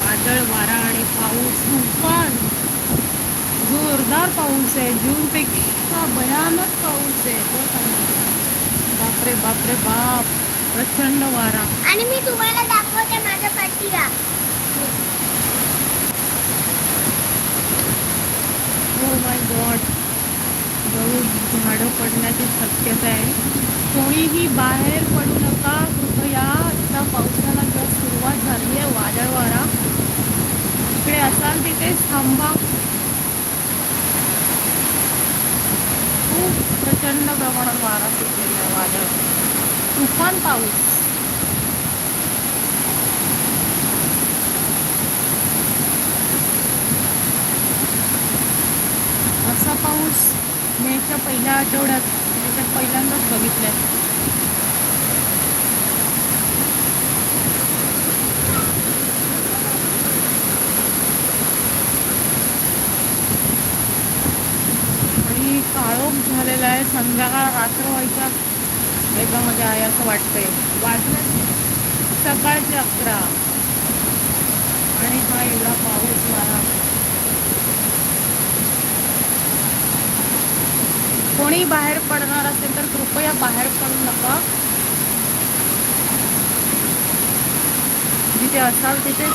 वादळ वारा आणि पाऊस तुफान जोरदार पाऊस आहे. जूनपेक्षा भयानक पाऊस आहे. हो, बापरे बापरे बाप. प्रचंड वारा. आणि मी तुम्हाला दाखवते माझ्या पाठीला हो माय गॉड जवळ झाडं पडण्याची शक्यता आहे. कोणीही बाहेर पडू नका. कृपया आता पावसाला जर सुरुवात झाली आहे वादळ वारा. इकडे असाल तिथेच थांबा. खूप प्रचंड प्रमाणात वारा सुटलेला आहे वादळ. तुफान पाऊस. असा पाऊस मेच्या पहिल्या आठवड्यात त्याच्यात पहिल्यांदाच बघितलाय आणि काळोख झालेला आहे संध्याकाळ रात्र व्हायच्या वेगामध्ये आहे असं वाटतंय. वाजलं सकाळचे अकरा. आणि हा एवढा पाऊस वारा कोणी बाहेर पडणार असेल तर कृपया बाहेर पडू नका. जिथे असाल तिथे